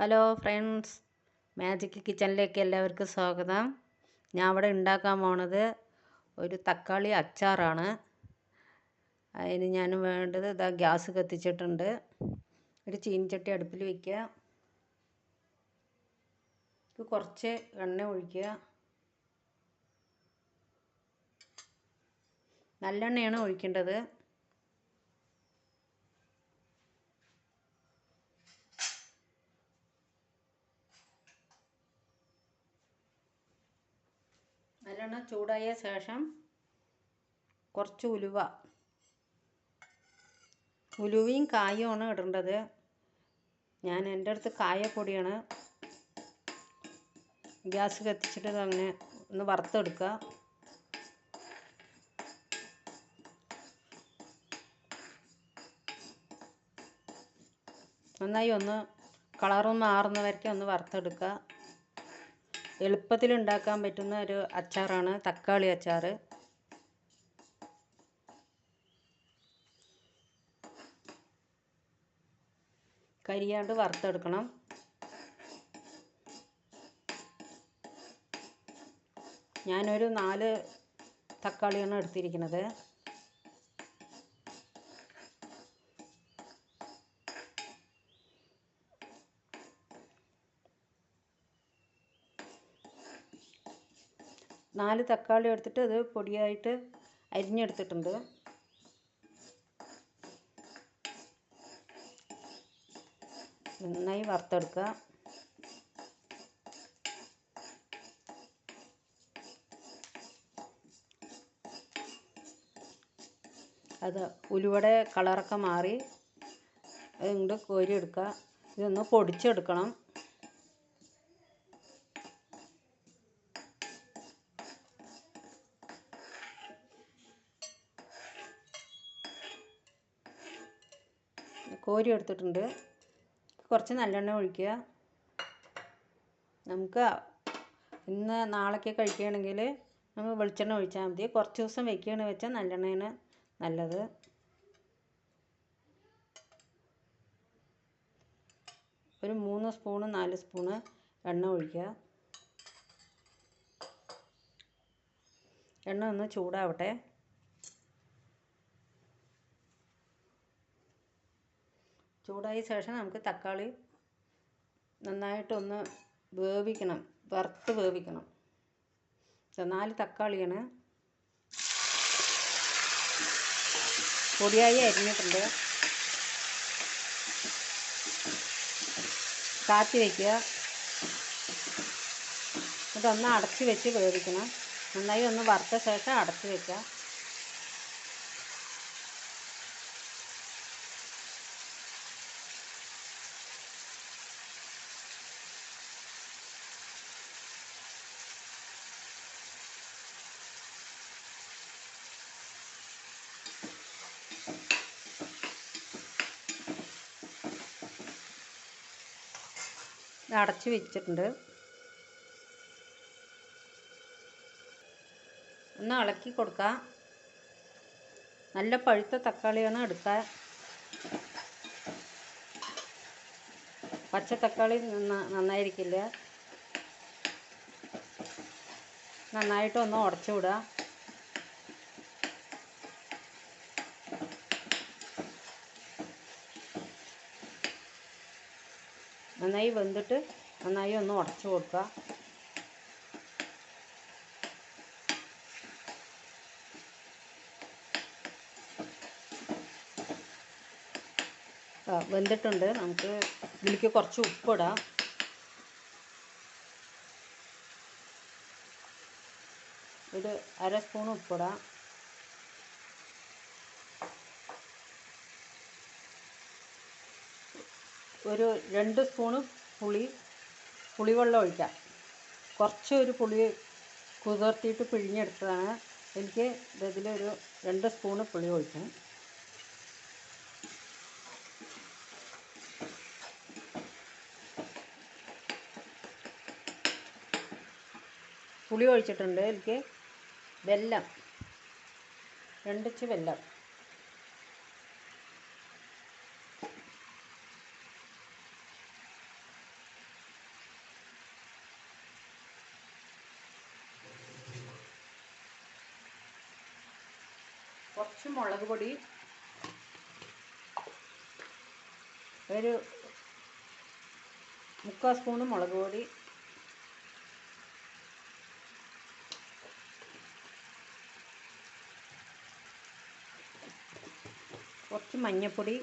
Hello friends magic കിച്ചണിലേക്ക് എല്ലാവർക്കും സ്വാഗതം. ഞാൻ അവിടെ ഉണ്ടാക്കാൻ പോണത് ഒരു തക്കാളി അച്ചാറാണ്. അതിന് ഞാൻ വേണ്ടത് ഇതാ ഗ്യാസ് കത്തിച്ചിട്ടുണ്ട്. ഒരു ചീനിച്ചട്ടി അടുപ്പിൽ വയ്ക്കുക കുറച്ച് എണ്ണ ഒഴിക്കുക. നല്ലെണ്ണയാണ് ഒഴിക്കേണ്ടത്. നല്ലെണ്ണ ചൂടായ ശേഷം കുറച്ച് ഉലുവ. ഉലുവയും കായുമാണ് ഇടേണ്ടത്. ഞാൻ എന്റെ അടുത്ത് കായപ്പൊടിയാണ് ഗ്യാസ് കത്തിച്ചിട്ട് അങ്ങനെ ഒന്ന് വറുത്തെടുക്കുക നന്നായി ഒന്ന് കളറും മാറുന്ന വരയ്ക്ക് ഒന്ന് വറുത്തെടുക്കുക എളുപ്പത്തിൽ ഉണ്ടാക്കാൻ പറ്റുന്ന ഒരു അച്ചാറാണ് തക്കാളി അച്ചാർ. കരിയാണ്ട് വറുത്തെടുക്കണം. ഞാനൊരു നാല് തക്കാളിയാണ് എടുത്തിരിക്കുന്നത്. നാല് തക്കാളി എടുത്തിട്ട് അത് പൊടിയായിട്ട് അരിഞ്ഞെടുത്തിട്ടുണ്ട്. നന്നായി വറുത്തെടുക്കുക. അത് ഉലുവയുടെ കളറൊക്കെ മാറി. അത് ഇങ്ങോട്ട് കോരിയെടുക്കുക. ഇതൊന്ന് പൊടിച്ചെടുക്കണം. കോരി എടുത്തിട്ടുണ്ട്. കുറച്ച് നല്ലെണ്ണ ഒഴിക്കുക. നമുക്ക് ഇന്ന് നാളേക്ക് കഴിക്കുകയാണെങ്കിൽ നമ്മൾ വെളിച്ചെണ്ണ ഒഴിച്ചാൽ മതി. കുറച്ച് ദിവസം വെക്കുകയാണ് വെച്ചാൽ നല്ലെണ്ണയാണ് നല്ലത്. ഒരു മൂന്ന് സ്പൂണ് നാല് സ്പൂണ് എണ്ണ ഒഴിക്കുക. എണ്ണ ഒന്ന് ചൂടാവട്ടെ. ചൂടായ ശേഷം നമുക്ക് തക്കാളി നന്നായിട്ടൊന്ന് വേവിക്കണം. വറുത്ത് വേവിക്കണം. നാല് തക്കാളിയാണ്. പൊടിയായി അരിഞ്ഞിട്ടുണ്ട്. കാത്തി വയ്ക്കുക ഇതൊന്ന് അടച്ച് വെച്ച് വേവിക്കണം. നന്നായി ഒന്ന് വറുത്ത ശേഷം അടച്ച് വയ്ക്കുക അടച്ച് വെച്ചിട്ടുണ്ട്. ഒന്ന് ഇളക്കി കൊടുക്കാം. നല്ല പഴുത്ത തക്കാളിയാണ് എടുക്കുക പച്ച തക്കാളി നന്നായിരിക്കില്ല. നന്നായിട്ട് ഒന്ന് ഉടച്ചു വിടുക. നന്നായി വെന്തിട്ട് നന്നായി ഒന്ന് ഉടച്ചു കൊടുക്കുക. വെന്തിട്ടുണ്ട്. നമുക്ക് ഇതിലേക്ക് കുറച്ച് ഉപ്പിടാം ഒരു അര സ്പൂൺ ഉപ്പിടാം ഒരു രണ്ട് സ്പൂണ് പുളി പുളിവെള്ളം ഒഴിക്കാം. കുറച്ച് ഒരു പുളി കുതിർത്തിയിട്ട് പിഴിഞ്ഞെടുത്തതാണ്. എനിക്ക് ഇതിലൊരു രണ്ട് സ്പൂണ് പുളി ഒഴിക്കും. പുളി ഒഴിച്ചിട്ടുണ്ട്. എനിക്ക് വെല്ലം രണ്ടിച്ച് വെല്ലം കുറച്ച് മുളക് പൊടി ഒരു മുക്കാൽ സ്പൂണ് മുളക് പൊടി കുറച്ച് മഞ്ഞൾപ്പൊടി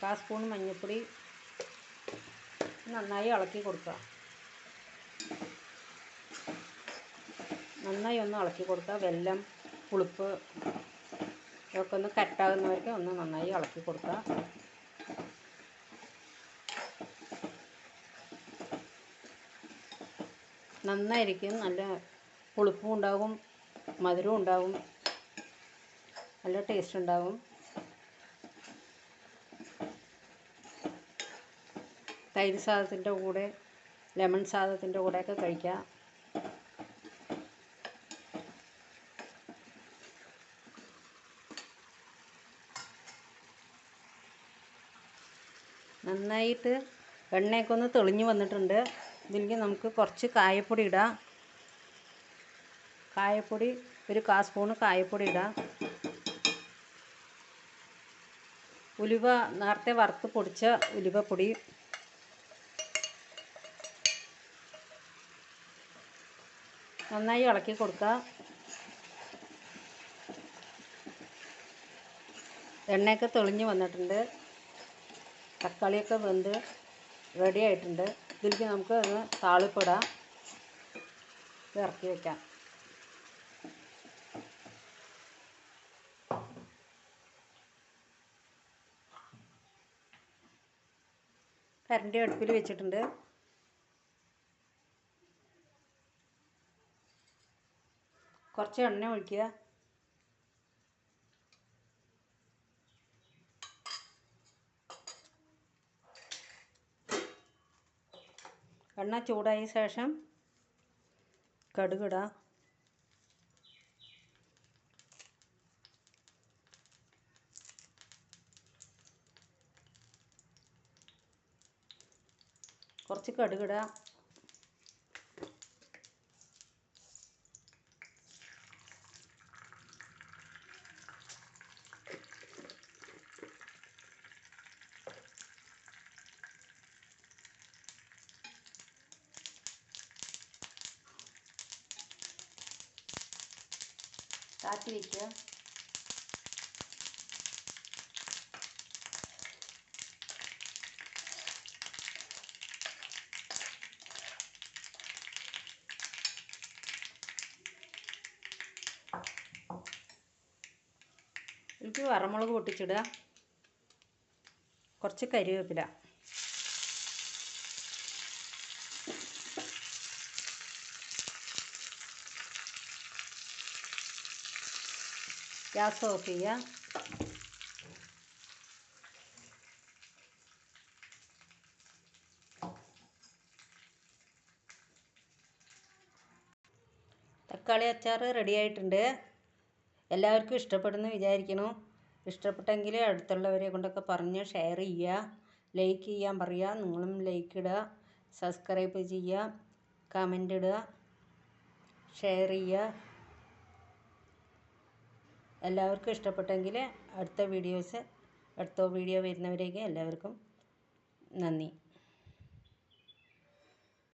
കാ സ്പൂൺ മഞ്ഞൾപ്പൊടി നന്നായി ഇളക്കി കൊടുക്കുക. നന്നായി ഒന്ന് ഇളക്കി കൊടുക്കുക. വെല്ലം പുളിപ്പ് ഇതൊക്കെ ഒന്ന് കറ്റാകുന്നവർക്ക് ഒന്ന് നന്നായി ഇളക്കി കൊടുക്കുക. നന്നായിരിക്കും. നല്ല പുളിപ്പും ഉണ്ടാകും മധുരവും ഉണ്ടാകും നല്ല ടേസ്റ്റ് ഉണ്ടാകും. തൈര് സാധത്തിന്റെ കൂടെ ലെമൺ സാധത്തിന്റെ കൂടെയൊക്കെ കഴിക്കാം. നന്നായിട്ട് എണ്ണയൊക്കെ ഒന്ന് തെളിഞ്ഞു വന്നിട്ടുണ്ട്. ഇതിലേക്ക് നമുക്ക് കുറച്ച് കായപ്പൊടി ഇടാം. കായപ്പൊടി ഒരു കാ സ്പൂണ് കായപ്പൊടി ഇടാം. ഉലുവ നേരത്തെ വറുത്ത് പൊടിച്ച ഉലുവപ്പൊടി. നന്നായി ഇളക്കി കൊടുക്കുക എണ്ണയൊക്കെ തെളിഞ്ഞു വന്നിട്ടുണ്ട്. തക്കാളിയൊക്കെ വെന്ത് റെഡി ആയിട്ടുണ്ട്. ഇതിലേക്ക് നമുക്ക് ഒന്ന് താളിപ്പിടാം ഇറക്കി വയ്ക്കാം കരണ്ടി അടുപ്പിൽ വെച്ചിട്ടുണ്ട്. കുറച്ച് എണ്ണ ഒഴിക്കുക. എണ്ണ ചൂടായ ശേഷം കടുകിടാം. കുറച്ച് കടുകിടാം. കാച്ചി വയ്ക്കുക എനിക്ക് വറമുളക് പൊട്ടിച്ചിടുക. കുറച്ച് കരിവേപ്പില. ഗ്യാസ് ഓഫ് ചെയ്യുക തക്കാളി അച്ചാർ റെഡി ആയിട്ടുണ്ട്. എല്ലാവർക്കും ഇഷ്ടപ്പെടുന്നു വിചാരിക്കണം ഇഷ്ടപ്പെട്ടെങ്കിൽ അടുത്തുള്ളവരെ കൊണ്ടൊക്കെ പറഞ്ഞ് ഷെയർ ചെയ്യുക ലൈക്ക് ചെയ്യാൻ പറയുക നിങ്ങളും ലൈക്ക് ഇടുക സബ്സ്ക്രൈബ് ചെയ്യുക കമന്റ് ഇടുക ഷെയർ ചെയ്യുക എല്ലാവർക്കും ഇഷ്ടപ്പെട്ടെങ്കിൽ അടുത്ത വീഡിയോസ് അടുത്ത വീഡിയോ വരുന്നവരേക്ക് എല്ലാവർക്കും നന്ദി.